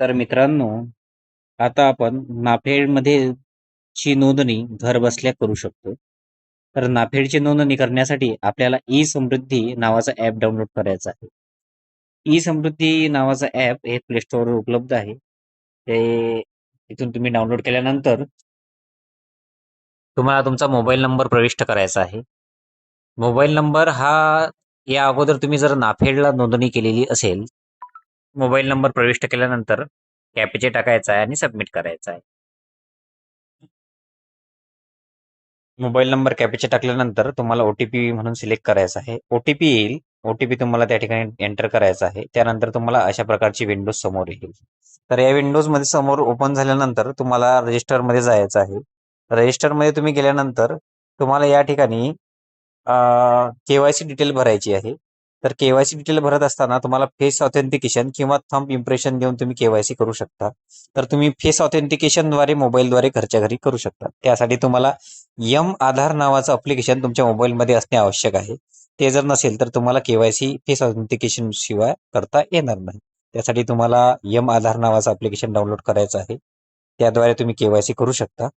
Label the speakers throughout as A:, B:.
A: तर मित्रांनो आता आपण नाफेडमध्ये ची नोंदणी घर बसल्या करू शकतो. तर नाफेडची नोंदणी करण्यासाठी आपल्याला ई समृद्धी नावाचा ॲप डाउनलोड करायचा आहे. ई समृद्धी नावाचा ॲप हे प्ले स्टोअरवर उपलब्ध आहे. ते इथून तुम्ही डाउनलोड केल्यानंतर तुम्हाला तुमचा मोबाईल नंबर प्रविष्ट करायचा आहे. मोबाईल नंबर हा या अगोदर तुम्ही जर नाफेडला नोंदणी केलेली असेल मोबाईल नंबर प्रविष्ट केल्यानंतर कॅपेचे टाकायचा आहे आणि सबमिट करायचा आहे. मोबाईल नंबर कॅपेचे टाकल्यानंतर तुम्हाला ओटीपी म्हणून सिलेक्ट करायचा आहे. ओटीपी येईल. ओटीपी तुम्हाला त्या ठिकाणी एंटर करायचा आहे. त्यानंतर तुम्हाला अशा प्रकारची विंडोज समोर येईल. तर या विंडोजमध्ये समोर ओपन झाल्यानंतर तुम्हाला रजिस्टरमध्ये जायचं आहे. रजिस्टरमध्ये तुम्ही गेल्यानंतर तुम्हाला या ठिकाणी केवायसी डिटेल भरायची आहे. तर केवायसी डिटेल भरत असताना तुम्हाला फेस ऑथेंटिकेशन किंवा थंब इम्प्रेशन घेऊन तुम्ही केवायसी करू शकता. तर तुम्ही फेस ऑथेंटिकेशनद्वारे मोबाईलद्वारे घरच्या घरी करू शकता. त्यासाठी तुम्हाला यम आधार नावाचं अप्लिकेशन तुमच्या मोबाईलमध्ये असणे आवश्यक आहे. ते जर नसेल तर तुम्हाला केवायसी फेस ऑथेंटिकेशन शिवाय करता येणार नाही. त्यासाठी तुम्हाला यम आधार नावाचं अप्लिकेशन डाउनलोड करायचं आहे. त्याद्वारे तुम्ही केवायसी करू शकता.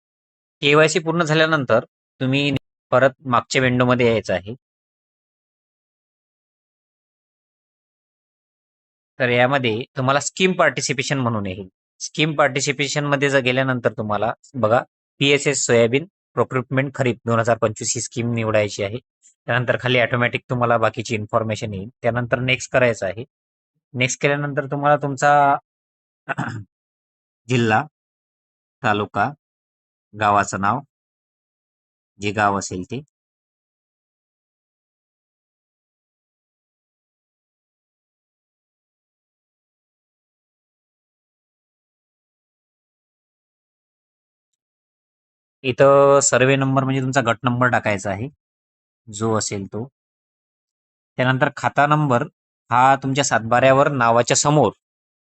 A: केवायसी पूर्ण झाल्यानंतर तुम्ही परत मागच्या विंडोमध्ये यायचं आहे. तर यामध्ये तुम्हाला स्कीम पार्टिसिपेशन म्हणून येईल. स्कीम पार्टिसिपेशनमध्ये जर गेल्यानंतर तुम्हाला बघा P S S soybean procurement खरीप दोन हजार पंचवीस ही स्कीम निवडायची आहे. त्यानंतर खाली ऑटोमॅटिक तुम्हाला बाकीची इन्फॉर्मेशन येईल. त्यानंतर नेक्स्ट करायचं आहे. नेक्स्ट केल्यानंतर तुम्हाला तुमचा जिल्हा तालुका गावाचं नाव जे गाव असेल ते. इथं सर्वे नंबर म्हणजे तुमचा गट नंबर टाकायचा आहे. जो असेल तो. त्यानंतर खाता नंबर हा तुमच्या सातबाऱ्यावर नावाच्या समोर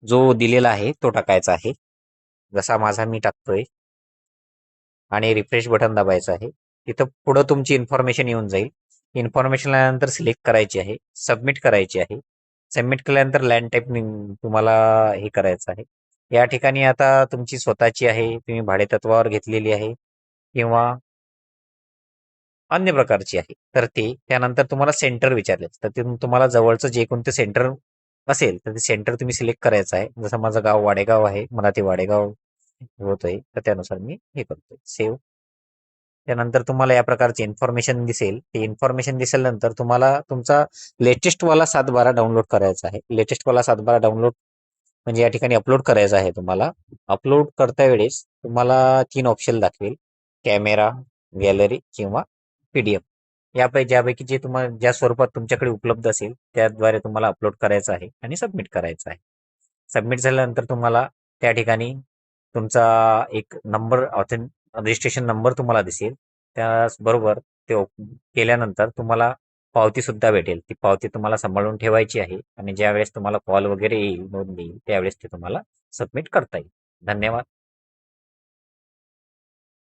A: जो दिलेला आहे तो टाकायचा आहे. जसा माझा मी टाकतोय. आणि रिफ्रेश बटन दाबायचं आहे. तिथं पुढं तुमची इन्फॉर्मेशन येऊन जाईल. इन्फॉर्मेशन आल्यानंतर सिलेक्ट करायची आहे. सबमिट करायची आहे. सबमिट केल्यानंतर लँड टाईप तुम्हाला हे करायचं आहे. या ठिकाणी आता तुमची स्वतःची आहे. तुम्ही भाडेतत्वावर घेतलेली आहे. किंवा अन्य प्रकारची आहे. तर ते त्यानंतर तुम्हाला सेंटर विचारले. तर ते तुम्हाला जवळचं जे कोणते सेंटर असेल तर ते सेंटर तुम्ही सिलेक्ट करायचं आहे. जसं माझं गाव वाडेगाव आहे मला ते वाडेगाव होतोय तर त्यानुसार मी हे करतोय. सेव्ह त्यानंतर तुम्हाला या प्रकारचे इन्फॉर्मेशन दिसेल. ते इन्फॉर्मेशन दिसल्यानंतर तुम्हाला तुमचा लेटेस्ट वाला डाउनलोड करायचा आहे. लेटेस्ट वाला डाउनलोड म्हणजे या ठिकाणी अपलोड करायचा आहे तुम्हाला. अपलोड करता वेळेस तुम्हाला तीन ऑप्शन दाखवेल. कॅमेरा गॅलरी किंवा पीडीएफ यापैकी ज्यापैकी जे तुम्हाला ज्या स्वरूपात तुमच्याकडे उपलब्ध असेल त्याद्वारे तुम्हाला अपलोड करायचं आहे आणि सबमिट करायचं आहे. सबमिट झाल्यानंतर तुम्हाला त्या ठिकाणी तुमचा एक नंबर ऑथेन रजिस्ट्रेशन नंबर तुम्हाला दिसेल. त्याचबरोबर ते केल्यानंतर तुम्हाला पावती सुद्धा भेटेल. ती पावती तुम्हाला सांभाळून ठेवायची आहे आणि ज्यावेळेस तुम्हाला कॉल वगैरे येईल नोंद येईल त्यावेळेस ते तुम्हाला सबमिट करता येईल. धन्यवाद.